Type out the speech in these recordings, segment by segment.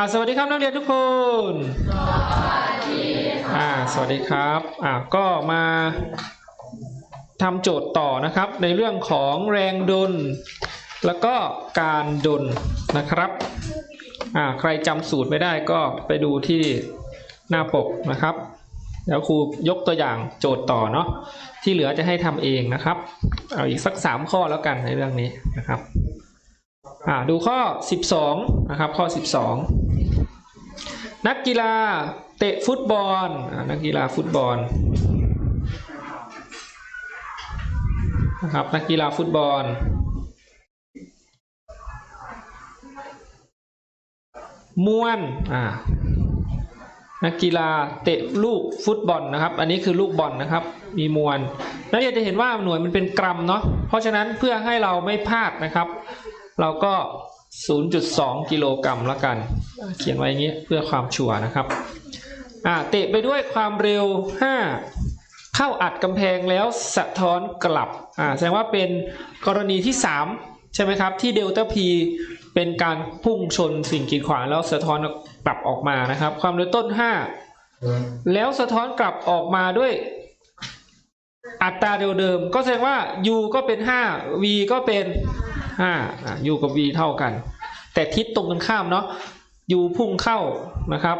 อ่าสวัสดีครับนักเรียนทุกคนอ่าสวัสดีครับอ่าก็มาทำโจทย์ต่อนะครับ ในเรื่องของแรงดลแล้วก็การดลนะครับอ่าใครจำสูตรไม่ได้ก็ไปดูที่หน้าปกนะครับเดี๋ยวครูยกตัวอย่างโจทย์ต่อเนาะที่เหลือจะให้ทำเองนะครับ เอาอีกสักสามข้อแล้วกันในเรื่องนี้นะครับ อ่าดูข้อ 12 นะครับ ข้อ 12 นักกีฬาเตะฟุตบอลนักกีฬาฟุตบอลนะครับนักกีฬาฟุตบอล ม้วนอ่านักกีฬาเตะลูกฟุตบอลนะครับ อันนี้คือลูกบอลนะครับ มีมวลนักเรียนจะเห็นว่าหน่วยมันเป็นกรัมเนาะเพราะฉะนั้นเพื่อให้เราไม่พลาดนะครับ เราก็ 0.2 กิโลกรัมละกัน เขียนไว้อย่างนี้เพื่อความชัวร์นะครับอ่าเตะไปด้วยความเร็ว 5 เข้าอัดกำแพงแล้วสะท้อนกลับอ่าแสดงว่าเป็นกรณีที่ 3 ใช่ไหมครับ ที่เดลต้า P เป็นการพุ่งชนสิ่งกีดขวางแล้วสะท้อนกลับออกมานะครับ ความเร็วต้น 5 แล้วสะท้อนกลับออกมาด้วยอัตราเดิมก็แสดงว่า u ก็เป็น 5 v ก็เป็น 5อะ u กับ v เท่ากัน แต่ทิศตรงกันข้ามเนาะ u พุ่งเข้านะครับ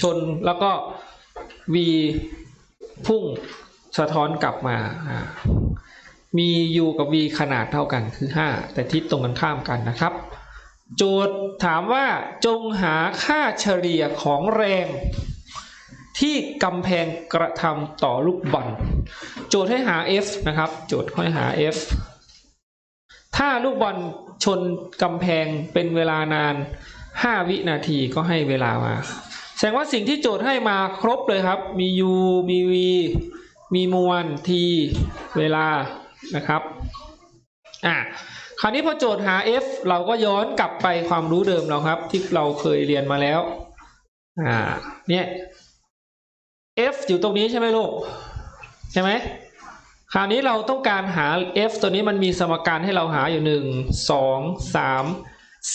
ชนแล้วก็ v พุ่งสะท้อนกลับมาอ่ามี u กับ v ขนาดเท่ากันคือ 5 แต่ทิศตรงกันข้ามกันนะครับ โจทย์ถามว่าจงหาค่าเฉลี่ยของแรงที่กำแพงกระทำต่อลูกบอลโจทย์ให้หา f นะครับ โจทย์ให้หา f ถ้าลูกบอลชนกำแพงเป็นเวลานาน 5 วินาทีก็ให้เวลามา แสดงว่าสิ่งที่โจทย์ให้มาครบเลยครับ มี u มี v มีมวล t เวลานะครับอะคราวนี้พอโจทย์หา f เราก็ย้อนกลับไปความรู้เดิมเราครับ ที่เราเคยเรียนมาแล้วอ่าเนี่ย f อยู่ตรงนี้ใช่ไหมลูก ใช่ไหม คราวนี้เราต้องการหา f ตัวนี้มันมีสมการให้เราหาอยู่หนึ่งสองสาม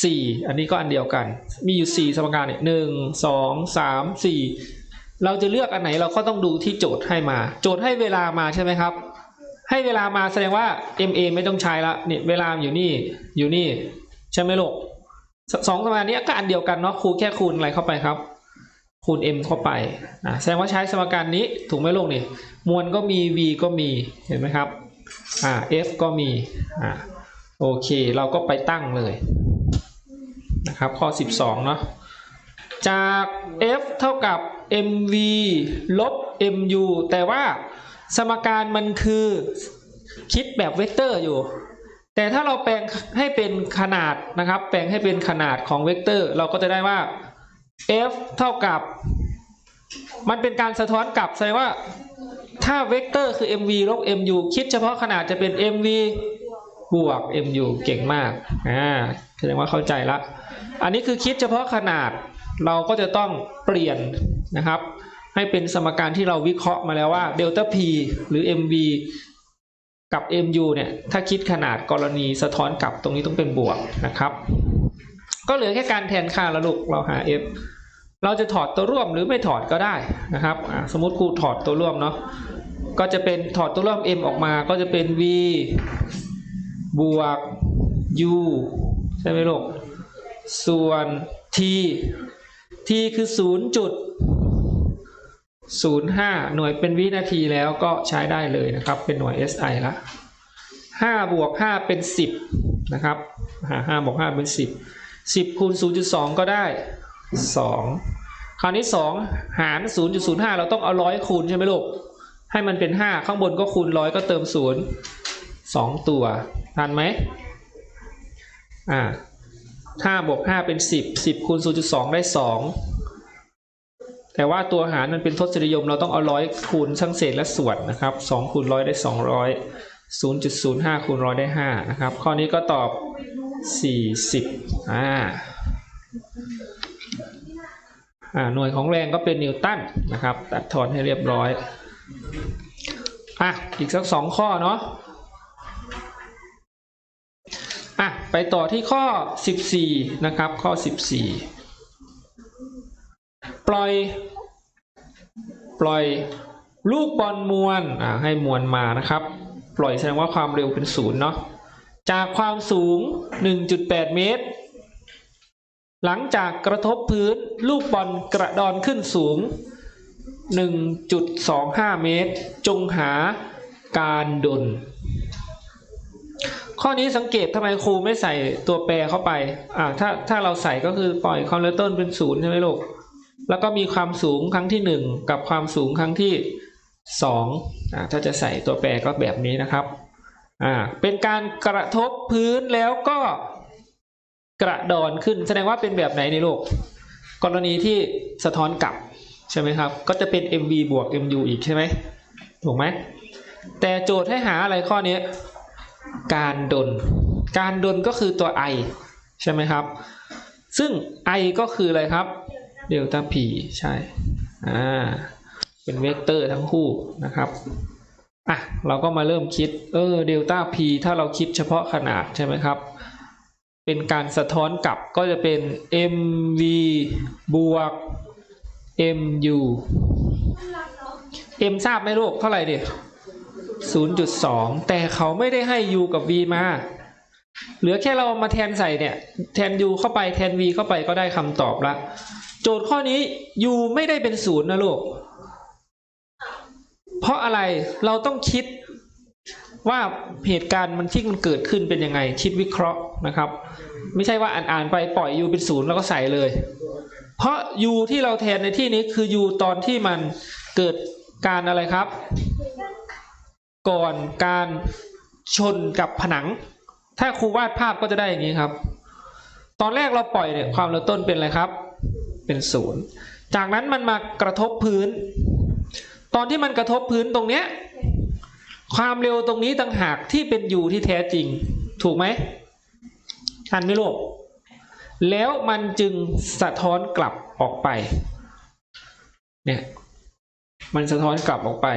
สี่อันนี้ก็อันเดียวกัน มีอยู่สี่สมการเนี่ยหนึ่งสองสามสี่เราจะเลือกอันไหนเราก็ต้องดูที่โจทย์ให้มา โจทย์ให้เวลามาใช่ไหมครับ ให้เวลามาแสดงว่า ma ไม่ต้องใช้ละเนี่ยเวลาอยู่นี่อยู่นี่ ใช่ไหมลูกสสองสมการนี้ก็อันเดียวกันเนาะครูแค่คูณอะไรเข้าไปครับ คูณ m เข้าไปอ่าแสดงว่าใช้สมการนี้ถูกไหมลูกนี่มวลก็มี v ก็มีเห็นไหมครับอ่า f ก็มีอ่าโอเคเราก็ไปตั้งเลยนะครับข้อ 12 เนาะจาก f เท่ากับ mv ลบ mu แต่ว่าสมการมันคือคิดแบบเวกเตอร์อยู่ แต่ถ้าเราแปลงให้เป็นขนาดนะครับ แปลงให้เป็นขนาดของเวกเตอร์ เราก็จะได้ว่า f เท่ากับ มันเป็นการสะท้อนกลับแสดงว่า ถ้าเวกเตอร์คือ mv ลบ mu คิดเฉพาะขนาดจะเป็น mv บวก mu เก่งมากอ่าแสดงว่าเข้าใจละ อันนี้คือคิดเฉพาะขนาดเราก็จะต้องเปลี่ยนนะครับ ให้เป็นสมการที่เราวิเคราะห์มาแล้วว่าเดลต้า p หรือ mv กับ mu เนี่ย ถ้าคิดขนาดกรณีสะท้อนกลับตรงนี้ต้องเป็นบวกนะครับ ก็เหลือแค่การแทนค่าแล้วลูกเราหา f เราจะถอดตัวร่วมหรือไม่ถอดก็ได้นะครับสมมติครูถอดตัวร่วมเนาะก็จะเป็นถอดตัวร่วม m ออกมาก็จะเป็น v บวก u ใช่ไหมลูกส่วน t t คือ 0 จุด 05 หน่วยเป็นวินาทีแล้วก็ใช้ได้เลยนะครับ เป็นหน่วย SI ละ5บวก5เป็น 10 นะครับ5บวก5เป็น 10 10คูณ0.2 ก็ได้ 2 คราวนี้ 2 หาร 0.05 เราต้องเอาร้อยคูณใช่ไหมลูก ให้มันเป็น 5 ข้างบนก็คูณร้อยก็เติม 0 2 ตัวทันไหมอ่า5บวก5เป็น 10 10คูณ0.2 ได้ 2 แต่ว่าตัวหารมันเป็นทศนิยม เราต้องเอาร้อยคูณทั้งเศษและส่วนนะครับ2คูณร้อยได้ 200 0.05คูณร้อยได้ 5 นะครับ ข้อนี้ก็ตอบ 40อ่าอ่าหน่วยของแรงก็เป็นนิวตันนะครับ ตัดทอนให้เรียบร้อย อะ อีกสักสองข้อเนาะอะ ไปต่อที่ข้อ 14 นะครับ ข้อ 14 ปล่อย ปล่อยลูกบอลมวลอ่าให้มวลมานะครับ ปล่อยแสดงว่าความเร็วเป็นศูนย์เนาะ จากความสูง 1.8 เมตร หลังจากกระทบพื้นลูกบอลกระดอนขึ้นสูง 1.25 เมตร จงหาการดลข้อนี้สังเกตทำไมครูไม่ใส่ตัวแปรเข้าไป อ่า ถ้าถ้าเราใส่ก็คือปล่อยความเร็วต้นเป็นศูนย์ใช่ไหมลูก แล้วก็มีความสูงครั้งที่หนึ่งกับความสูงครั้งที่สองอ่าถ้าจะใส่ตัวแปรก็แบบนี้นะครับ อ่าเป็นการกระทบพื้นแล้วก็กระดอนขึ้น แสดงว่าเป็นแบบไหนในโลก กรณีที่สะท้อนกลับใช่ไหมครับ ก็จะเป็น mv บวก mu อีกใช่ไหมถูกไหมแต่โจทย์ให้หาอะไรข้อนี้การดลการดลก็คือตัว i ใช่ไหมครับ ซึ่ง i ก็คืออะไรครับเดลต้า p ใช่อ่าเป็นเวกเตอร์ทั้งคู่นะครับ อะเราก็มาเริ่มคิดเออเดลต้า p ถ้าเราคิดเฉพาะขนาดใช่ไหมครับ เป็นการสะท้อนกลับก็จะเป็น mv บวก mu m ทราบไหมลูกเท่าไหร่ดิ0.2 แต่เขาไม่ได้ให้ u กับ v มา เหลือแค่เราเอามาแทนใส่เนี่ย แทน u เข้าไปแทน v เข้าไปก็ได้คำตอบละ โจทย์ข้อนี้ u ไม่ได้เป็นศูนย์นะลูก เพราะอะไรเราต้องคิดว่าเหตุการณ์มันที่มันเกิดขึ้นเป็นยังไง คิดวิเคราะห์นะครับ ไม่ใช่ว่าอ่านๆไปปล่อย u เป็นศูนย์แล้วก็ใส่เลย เพราะ u ที่เราแทนในที่นี้คือ u ตอนที่มันเกิดการอะไรครับ ก่อนการชนกับผนัง ถ้าครูวาดภาพก็จะได้อย่างนี้ครับ ตอนแรกเราปล่อยเนี่ยความเร็วต้นเป็นอะไรครับ เป็นศูนย์จากนั้นมันมากระทบพื้น ตอนที่มันกระทบพื้นตรงเนี้ย ความเร็วตรงนี้ต่างหากที่เป็นอยู่ที่แท้จริง ถูกไหมทันไหมลูกแล้วมันจึงสะท้อนกลับออกไป เนี่ย มันสะท้อนกลับออกไป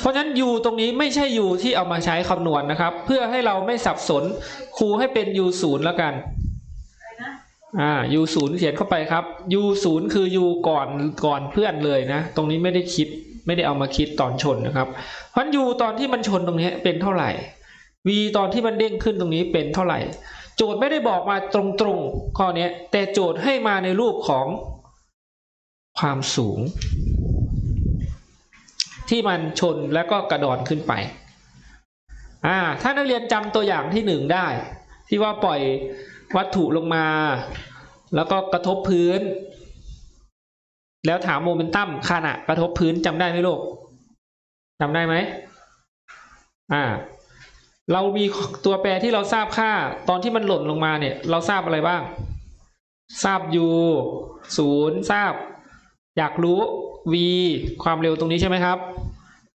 เพราะฉะนั้น u ตรงนี้ไม่ใช่ u ที่เอามาใช้คำนวณนะครับ เพื่อให้เราไม่สับสนครูให้เป็น u ศูนย์แล้วกัน อ่า u ศูนย์เขียนเข้าไปครับ u ศูนย์คือ u ก่อนก่อนเพื่อนเลยนะ ตรงนี้ไม่ได้คิดไม่ได้เอามาคิดตอนชนนะครับ เพราะ u ตอนที่มันชนตรงนี้เป็นเท่าไหร่ v ตอนที่มันเด้งขึ้นตรงนี้เป็นเท่าไหร่ โจทย์ไม่ได้บอกมาตรงๆข้อนี้แต่โจทย์ให้มาในรูปของความสูง ที่มันชนแล้วก็กระดอนขึ้นไปอ่าถ้านักเรียนจำตัวอย่างที่หนึ่งได้ ที่ว่าปล่อย วัตถุลงมา แล้วก็กระทบพื้น แล้วถามโมเมนตัมขณะกระทบพื้นจำได้ไหมลูกจำได้ไหมอ่า เรามีตัวแปรที่เราทราบค่า ตอนที่มันหล่นลงมาเนี่ย เราทราบอะไรบ้าง ทราบ u ศูนย์ทราบ อยากรู้ v ความเร็วตรงนี้ใช่ไหมครับ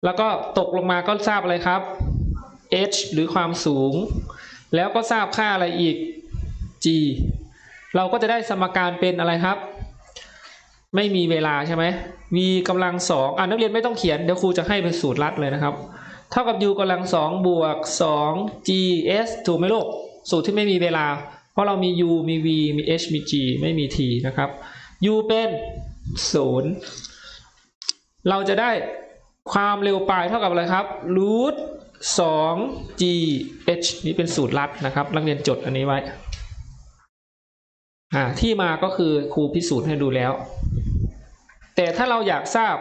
แล้วก็ตกลงมาก็ทราบอะไรครับ h หรือความสูง แล้วก็ทราบค่าอะไรอีก g เราก็จะได้สมการเป็นอะไรครับ ไม่มีเวลาใช่ไหม v กำลังสองอ่านักเรียนไม่ต้องเขียน เดี๋ยวครูจะให้เป็นสูตรลัดเลยนะครับ เท่ากับ u กำลังสองบวกสอง g s ถูกไหมลูก สูตรที่ไม่มีเวลา เพราะเรามี u มี v มี h มี g ไม่มี t นะครับ u เป็นศูนย์เราจะได้ความเร็วปลายเท่ากับอะไรครับรูทสอง g h นี่เป็นสูตรลัดนะครับนักเรียนจดอันนี้ไว้ อ่าที่มาก็คือครูพิสูจน์ให้ดูแล้ว แต่ถ้าเราอยากทราบ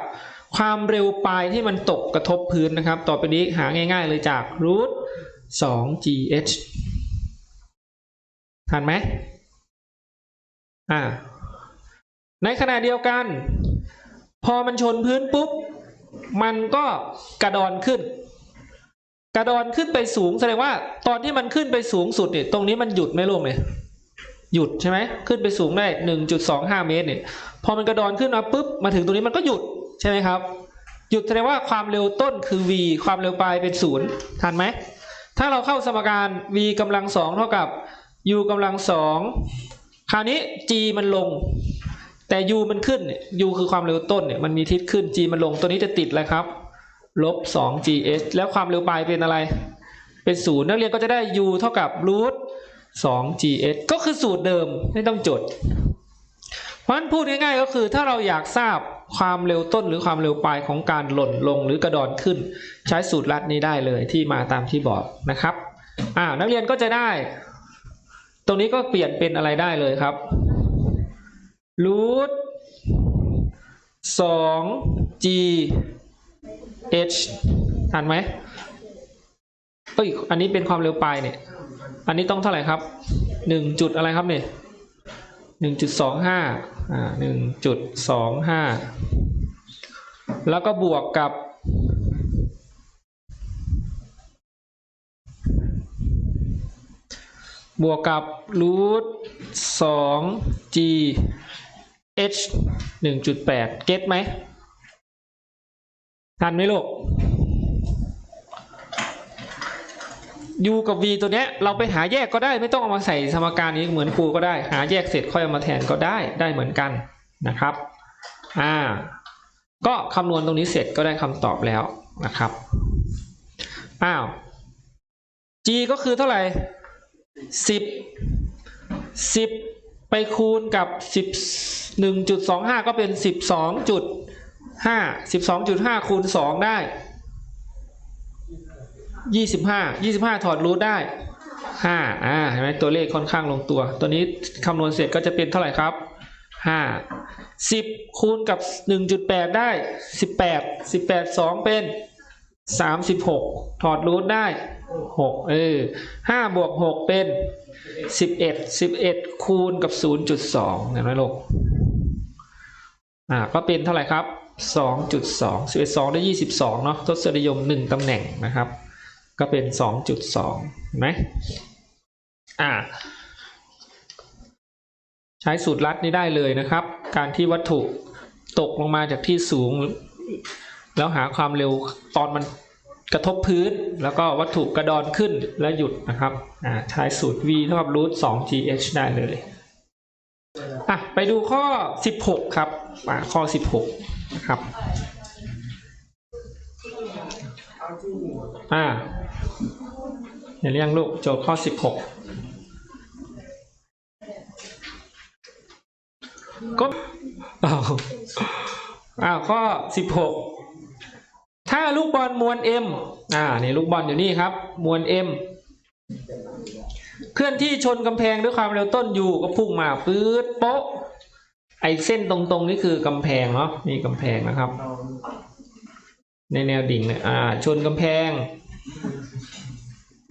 ความเร็วปลายที่มันตกกระทบพื้นนะครับ ต่อไปนี้หาง่าย ๆ เลยจากรูทสอง g h ทันไหมอ่า ในขณะเดียวกัน พอมันชนพื้นปุ๊บ มันก็กระดอนขึ้น กระดอนขึ้นไปสูงแสดงว่า ตอนที่มันขึ้นไปสูงสุดเนี่ยตรงนี้มันหยุดไหมลูกเนี่ย หยุดใช่ไหมขึ้นไปสูงได้หนึ่งจุดสองห้าเมตรเนี่ยพอมันกระดอนขึ้นมาปุ๊บมาถึงตรงนี้มันก็หยุดใช่ไหมครับ หยุดแสดงว่าความเร็วต้นคือ v ความเร็วปลายเป็นศูนย์ทันไหมถ้าเราเข้าสมการ v กำลังสองเท่ากับ u กำลังสองคราวนี้ g มันลง แต่ u มันขึ้น u คือความเร็วต้นเนี่ยมันมีทิศขึ้น g มันลงตัวนี้จะติดอะไรครับลบ 2 gs แล้วความเร็วปลายเป็นอะไร เป็นศูนย์นักเรียนก็จะได้ u เท่ากับรูท สอง gs ก็คือสูตรเดิมไม่ต้องจด เพราะฉะนั้นพูดง่ายๆก็คือถ้าเราอยากทราบความเร็วต้นหรือความเร็วปลายของการหล่นลงหรือกระดอนขึ้น ใช้สูตรลัดนี้ได้เลยที่มาตามที่บอกนะครับอ่านักเรียนก็จะได้ ตรงนี้ก็เปลี่ยนเป็นอะไรได้เลยครับรูทสอง g h ทันไหมเอ้ยอันนี้เป็นความเร็วปลายเนี่ย อันนี้ต้องเท่าไหร่ครับหนึ่งจุดอะไรครับเนี่ยหนึ่งจุดสองห้าอ่าหนึ่งจุดสองห้าแล้วก็บวกกับบวกกับรูทสอง g h หนึ่งจุดแปดเก็ตไหมทันไหมลูก u กับ v ตัวเนี้ยเราไปหาแยกก็ได้ไม่ต้องเอามาใส่สมการนี้เหมือนครูก็ได้ หาแยกเสร็จค่อยเอามาแทนก็ได้ได้เหมือนกันนะครับอ่าก็คำนวณตรงนี้เสร็จก็ได้คำตอบแล้วนะครับอ้าว g ก็คือเท่าไหร่สิบสิบไปคูณกับสิบหนึ่งจุดสองห้าก็เป็นสิบสองจุดห้าสิบสองจุดห้าคูณสองได้ ยี่สิบห้ายี่สิบห้าถอดรูทได้ห้าอ่าเห็นไหมตัวเลขค่อนข้างลงตัว ตัวนี้คำนวณเสร็จก็จะเป็นเท่าไหร่ครับห้าสิบคูณกับหนึ่งจุดแปดได้สิบแปดสิบแปดสองเป็นสามสิบหกถอดรูทได้หกเออห้าบวกหกเป็นสิบเอ็ดสิบเอ็ดคูณกับศูนย์จุดสองเห็นไหมลูกอ่าก็เป็นเท่าไหร่ครับสองจุดสองสิบเอ็ดสองได้ยี่สิบสองเนาะทศนิยมหนึ่งตำแหน่งนะครับ ก็เป็นสองจุดสองเห็นไหมอ่า ใช้สูตรลัดนี้ได้เลยนะครับ การที่วัตถุตกลงมาจากที่สูง แล้วหาความเร็วตอนมันกระทบพื้น แล้วก็วัตถุกระดอนขึ้นและหยุดนะครับอ่าใช้สูตร v เท่ากับรูทสอง gh ได้เลยอะไปดูข้อ 16 ครับอ่าข้อ 16นะครับอ่า เห็นหรือยังลูกโจทย์ข้อ 16 ก็อ้าวอ้าวข้อ 16 ถ้าลูกบอลมวล m อ่านี่ลูกบอลอยู่นี่ครับ มวล m เคลื่อนที่ชนกำแพงด้วยความเร็วต้นอยู่ก็พุ่งมาปื๊ดโป๊ะ ไอเส้นตรงๆนี่คือกำแพงเนาะนี่กำแพงนะครับ ในแนวดิ่งเนี่ยอ่า ชนกำแพง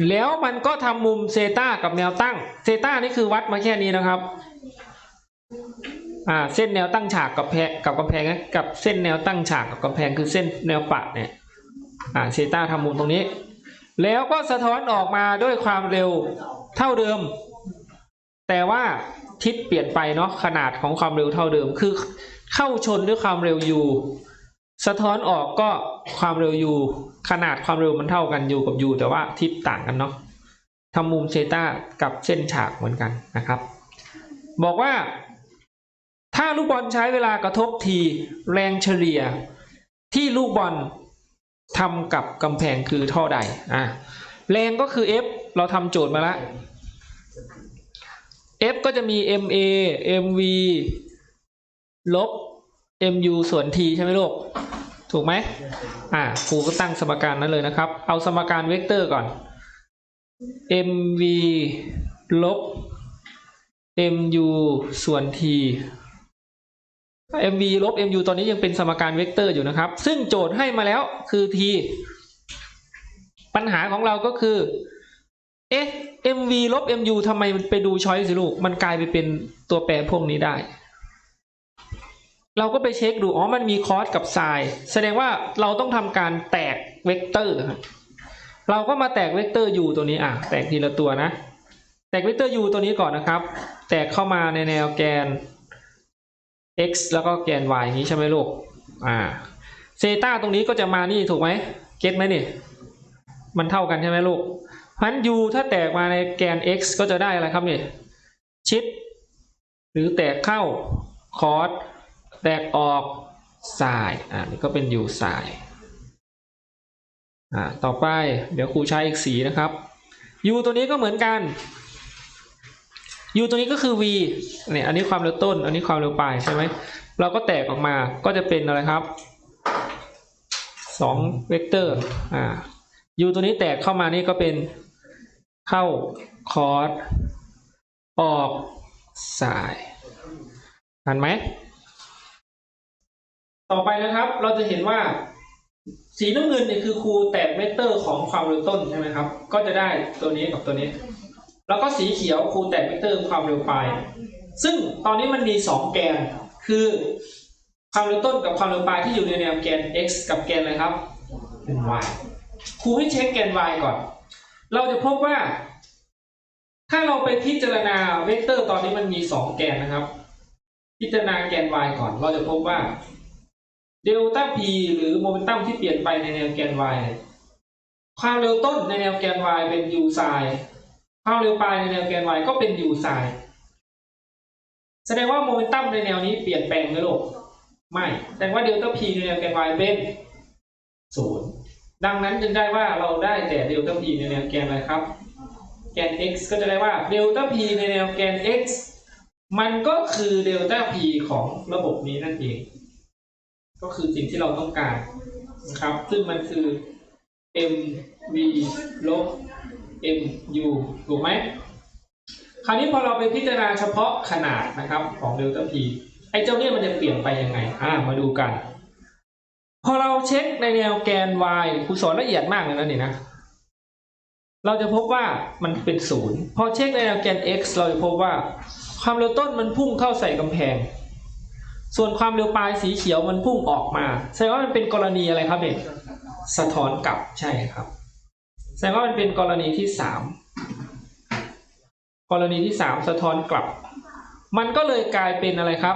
แล้วมันก็ทำมุมเซตากับแนวตั้งเซตานี่คือวัดมาแค่นี้นะครับอ่าเส้นแนวตั้งฉากกับแพกับกำแพงนะกับเส้นแนวตั้งฉากกับกำแพงคือเส้นแนวปัดเนี่ยอ่าเซตาทำมุมตรงนี้ แล้วก็สะท้อนออกมาด้วยความเร็วเท่าเดิม แต่ว่าทิศเปลี่ยนไปเนาะขนาดของความเร็วเท่าเดิมคือเข้าชนด้วยความเร็ว u สะท้อนออกก็ความเร็ว u ขนาดความเร็วมันเท่ากัน u กับ u แต่ว่าทิศต่างกันเนาะทำมุมเซต้ากับเส้นฉากเหมือนกันนะครับ บอกว่า ถ้าลูกบอลใช้เวลากระทบทีแรงเฉลี่ย ที่ลูกบอลทำกับกำแพงคือเท่าใดอะแรงก็คือ F เราทำโจทย์มาแล้ว F ก็จะมี MA MV ลบ MU ส่วน T ใช่ไหมลูก ถูกไหมอ่าครูก็ตั้งสมการนั้นเลยนะครับ เอาสมการเวกเตอร์ก่อน MV ลบ MU ส่วน T MV ลบ MU ตอนนี้ยังเป็นสมการเวกเตอร์อยู่นะครับ ซึ่งโจทย์ให้มาแล้วคือ T ปัญหาของเราก็คือ เอ๊ะ MV ลบ MU ทำไมมันไปดูช้อยสิลูก มันกลายไปเป็นตัวแปรพวกนี้ได้ เราก็ไปเช็คดู อ๋อ มันมีคอสกับไซน์แสดงว่าเราต้องทำการแตกเวกเตอร์ครับเราก็มาแตกเวกเตอร์ u ตัวนี้อะ แตกทีละตัวนะ แตกเวกเตอร์ u ตัวนี้ก่อนนะครับ แตกเข้ามาในแนวแกน x แล้วก็แกน y อย่างนี้ใช่ไหมลูก อ่า เซตาตรงนี้ก็จะมานี่ถูกไหม เก็ตไหมนี่ มันเท่ากันใช่ไหมลูกเพราะนั้น u ถ้าแตกมาในแกน x ก็จะได้อะไรครับนี่ ชิด หรือแตกเข้าคอส แตกออกสายอ่านี่ก็เป็น u สายอ่าต่อไปเดี๋ยวครูใช้อีกสีนะครับ u ตัวนี้ก็เหมือนกัน u ตัวนี้ก็คือ v เนี่ยอันนี้ความเร็วต้น อันนี้ความเร็วปลายใช่ไหมเราก็แตกออกมาก็จะเป็นอะไรครับสองเวกเตอร์อ่า u ตัวนี้แตกเข้ามานี่ก็เป็นเข้าคอร์สออกสายทันไหม ต่อไปนะครับ เราจะเห็นว่า สีน้ำเงินเนี่ยคือครูแตกเวกเตอร์ของความเร็วต้นใช่ไหมครับ ก็จะได้ตัวนี้กับตัวนี้ แล้วก็สีเขียวครูแตกเวกเตอร์ความเร็วปลายซึ่งตอนนี้มันมีสองแกน คือความเร็วต้นกับความเร็วปลายที่อยู่ในแนวแกน x กับแกนอะไรครับเป็น y ครูให้เช็คแกน y ก่อน เราจะพบว่า ถ้าเราไปพิจารณาเวกเตอร์ตอนนี้มันมีสองแกนนะครับ พิจารณาแกน y ก่อน เราจะพบว่า เดลต้า p หรือโมเมนตัมที่เปลี่ยนไปในแนวแกน y ความเร็วต้นในแนวแกน y เป็น u ไซน์ความเร็วปลายในแนวแกน y ก็เป็น u ไซน์แสดงว่าโมเมนตัมในแนวนี้เปลี่ยนแปลงไหมลูกไม่แสดงว่าเดลต้า p ในแนวแกน y เป็นศูนย์ดังนั้นจึงได้ว่าเราได้แต่เดลต้า p ในแนวแกนอะไรครับ แกน x ก็จะได้ว่าเดลต้า p ในแนวแกน x มันก็คือเดลต้า p ของระบบนี้นั่นเอง ก็คือสิ่งที่เราต้องการนะครับ ซึ่งมันคือ mv ลบ mu ถูกไหมคราวนี้พอเราไปพิจารณาเฉพาะขนาดนะครับของเดลต้า p ไอ้เจ้าเนี่ยมันจะเปลี่ยนไปยังไง อ่า มาดูกัน พอเราเช็คในแนวแกน y ครูสอนละเอียดมากเลยนะนี่นะ เราจะพบว่ามันเป็นศูนย์ พอเช็คในแนวแกน x เราจะพบว่าความเร็วต้นมันพุ่งเข้าใส่กำแพง ส่วนความเร็วปลายสีเขียวมันพุ่งออกมาแสดงว่ามันเป็นกรณีอะไรครับเด็กสะท้อนกลับใช่ครับ แสดงว่ามันเป็นกรณีที่สามกรณีที่สามสะท้อนกลับ มันก็เลยกลายเป็นอะไรครับ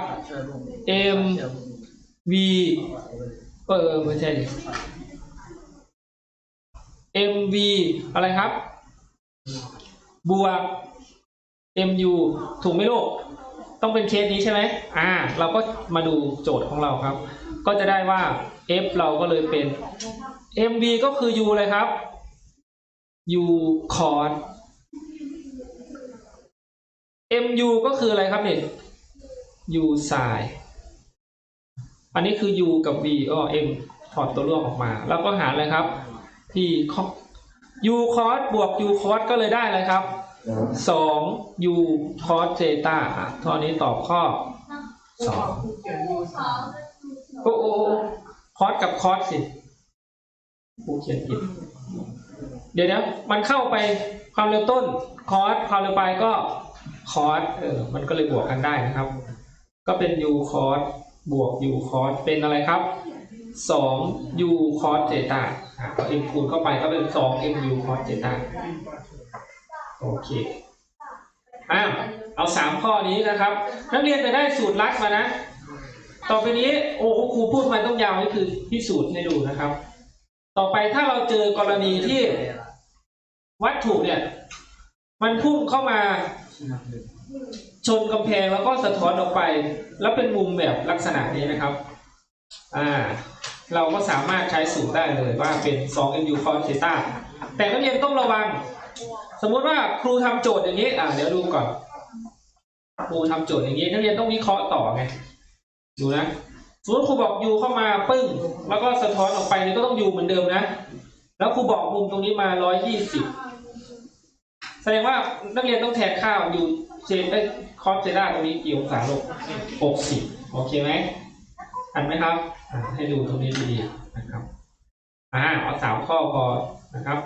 m v เออไม่ใช่ m v อะไรครับ บวก m u ถูกไหมลูก ต้องเป็นเคสนี้ใช่ไหมอ่า เราก็มาดูโจทย์ของเราครับ ก็จะได้ว่า f เราก็เลยเป็น mv ก็คือ u เลยครับ u cos mu ก็คืออะไรครับเนี่ย u sin อันนี้คือ u กับ v ก็ m ถอดตัวร่วมออกมา แล้วก็หาอะไรครับที่ u cos บวก u cos ก็เลยได้อะไรครับ สอง u cos เ t ต้าอะตอนนี้ตอบข้อสองโอ้โอ้คอสกับคอสสิผู้เขียนผิดเดี๋ยวนะมันเข้าไปความเร็วต้นคอสความเร็วปลายก็คอสเออมันก็เลยบวกกันได้นะครับ ก็เป็น u cos บวก u cos เป็นอะไรครับสอง u cos เ t ต้าอะเอา m คูณเข้าไปก็เป็นสอง mu cos เ t ต้า โอเคอ่าเอาสามข้อนี้นะครับ นักเรียนไปได้สูตรลัดมานะ ต่อไปนี้โอ้โหครูพูดมาต้องยาวนี่คือพิสูจน์ให้ดูนะครับ ต่อไปถ้าเราเจอกรณีที่วัตถุเนี่ย มันพุ่งเข้ามาชนกำแพงแล้วก็สะท้อนออกไป แล้วเป็นมุมแบบลักษณะนี้นะครับ อ่า เราก็สามารถใช้สูตรได้เลยว่าเป็น2 mu cos theta แต่นักเรียนต้องระวัง สมมุติว่าครูทำโจทย์อย่างนี้ อ่าเดี๋ยวดูก่อน ครูทำโจทย์อย่างนี้นักเรียนต้องวิเคราะห์ต่อไงดูนะสมมติครูบอกยูเข้ามาปึ้ง แล้วก็สะท้อนออกไปนี่ก็ต้องยูเหมือนเดิมนะ แล้วครูบอกมุมตรงนี้มาร้อยยี่สิบแสดงว่านักเรียนต้องแทนค่าวยูเซนได้คอสเซด้าตรงนี้กี่องศาลงหกสิบโอเคไหมทันไหมครับ ให้ดูตรงนี้ดีๆนะครับ อ่าเอาสามข้อพอนะครับ